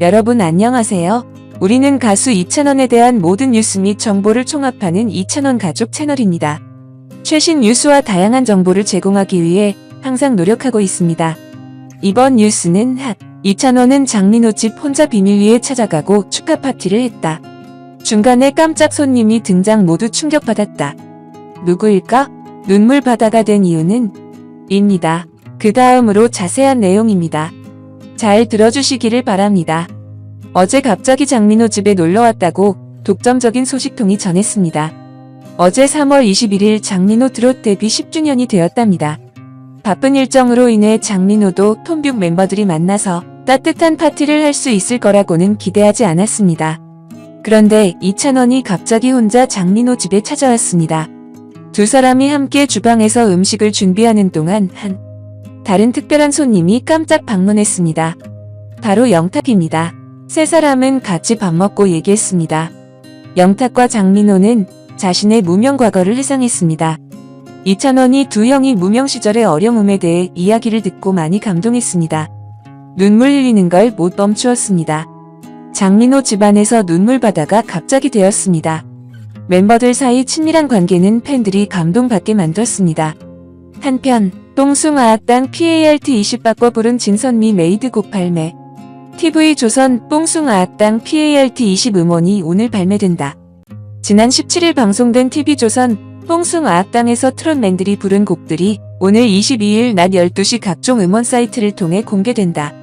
여러분 안녕하세요. 우리는 가수 이찬원에 대한 모든 뉴스 및 정보를 총합하는 이찬원 가족 채널입니다. 최신 뉴스와 다양한 정보를 제공하기 위해 항상 노력하고 있습니다. 이번 뉴스는 핫. 이찬원은 장민호 집 혼자 비밀리에 찾아가고 축하 파티를 했다. 중간에 깜짝 손님이 등장 모두 충격받았다. 누구일까? 눈물 바다가 된 이유는? 입니다. 그 다음으로 자세한 내용입니다. 잘 들어주시기를 바랍니다. 어제 갑자기 장민호 집에 놀러 왔다고 독점적인 소식통이 전했습니다. 어제 3월 21일 장민호 드롯 데뷔 10주년이 되었답니다. 바쁜 일정으로 인해 장민호도 톰뷰 멤버들이 만나서 따뜻한 파티를 할 수 있을 거라고는 기대하지 않았습니다. 그런데 이찬원이 갑자기 혼자 장민호 집에 찾아왔습니다. 두 사람이 함께 주방에서 음식을 준비하는 동안 한 다른 특별한 손님이 깜짝 방문했습니다. 바로 영탁입니다. 세 사람은 같이 밥 먹고 얘기했습니다. 영탁과 장민호는 자신의 무명 과거를 회상했습니다. 이찬원이 두 형이 무명 시절의 어려움에 대해 이야기를 듣고 많이 감동했습니다. 눈물 흘리는 걸 못 멈추었습니다. 장민호 집안에서 눈물 바다가 갑자기 되었습니다. 멤버들 사이 친밀한 관계는 팬들이 감동받게 만들었습니다. 한편 뽕숭아학당 PART 20 바꿔 부른 진선미 메이드 곡 발매 TV조선 뽕숭아학당 PART 20 음원이 오늘 발매된다. 지난 17일 방송된 TV조선 뽕숭아학당에서 트롯맨들이 부른 곡들이 오늘 22일 낮 12시 각종 음원 사이트를 통해 공개된다.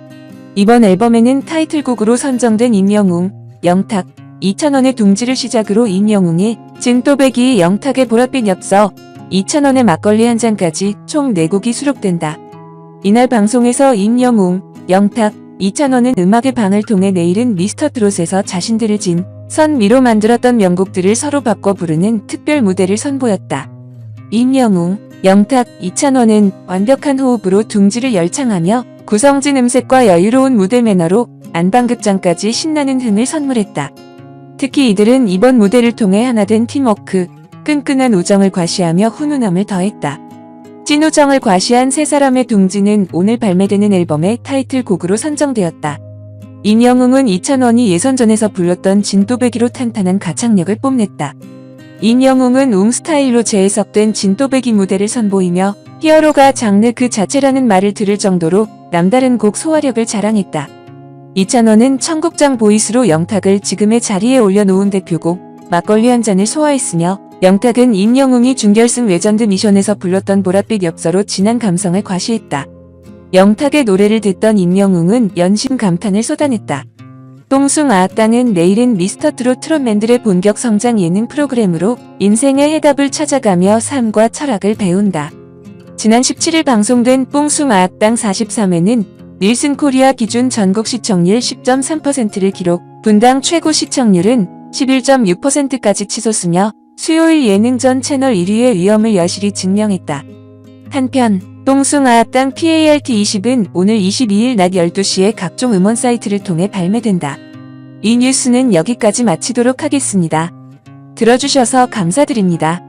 이번 앨범에는 타이틀곡으로 선정된 임영웅, 영탁, 이찬원의 둥지를 시작으로 임영웅의 진또배기 영탁의 보랏빛 엽서, 이찬원의 막걸리 한 잔까지 총 4곡이 수록된다. 이날 방송에서 임영웅, 영탁, 이찬원은 음악의 방을 통해 내일은 미스터 트롯에서 자신들을 진 선미로 만들었던 명곡들을 서로 바꿔 부르는 특별 무대를 선보였다. 임영웅, 영탁, 이찬원은 완벽한 호흡으로 둥지를 열창하며 구성진 음색과 여유로운 무대 매너로 안방극장까지 신나는 흥을 선물했다. 특히 이들은 이번 무대를 통해 하나 된 팀워크, 끈끈한 우정을 과시하며 훈훈함을 더했다. 찐우정을 과시한 세 사람의 둥지는 오늘 발매되는 앨범의 타이틀곡으로 선정되었다. 임영웅은 이찬원이 예선전에서 불렀던 진또배기로 탄탄한 가창력을 뽐냈다. 임영웅은 웅 스타일로 재해석된 진또배기 무대를 선보이며 히어로가 장르 그 자체라는 말을 들을 정도로 남다른 곡 소화력을 자랑했다. 이찬원은 청국장 보이스로 영탁을 지금의 자리에 올려놓은 대표곡 막걸리 한 잔을 소화했으며 영탁은 임영웅이 준결승 레전드 미션에서 불렀던 보랏빛 엽서로 진한 감성을 과시했다. 영탁의 노래를 듣던 임영웅은 연심 감탄을 쏟아냈다. 똥숭 아악당은 내일은 미스터 트롯 트롯맨들의 본격 성장 예능 프로그램으로 인생의 해답을 찾아가며 삶과 철학을 배운다. 지난 17일 방송된 뽕숭 아악당 43회는 닐슨 코리아 기준 전국 시청률 10.3%를 기록, 분당 최고 시청률은 11.6%까지 치솟으며 수요일 예능전 채널 1위의 위험을 여실히 증명했다. 한편 똥숭아합당 PART20은 오늘 22일 낮 12시에 각종 음원 사이트를 통해 발매된다. 이 뉴스는 여기까지 마치도록 하겠습니다. 들어주셔서 감사드립니다.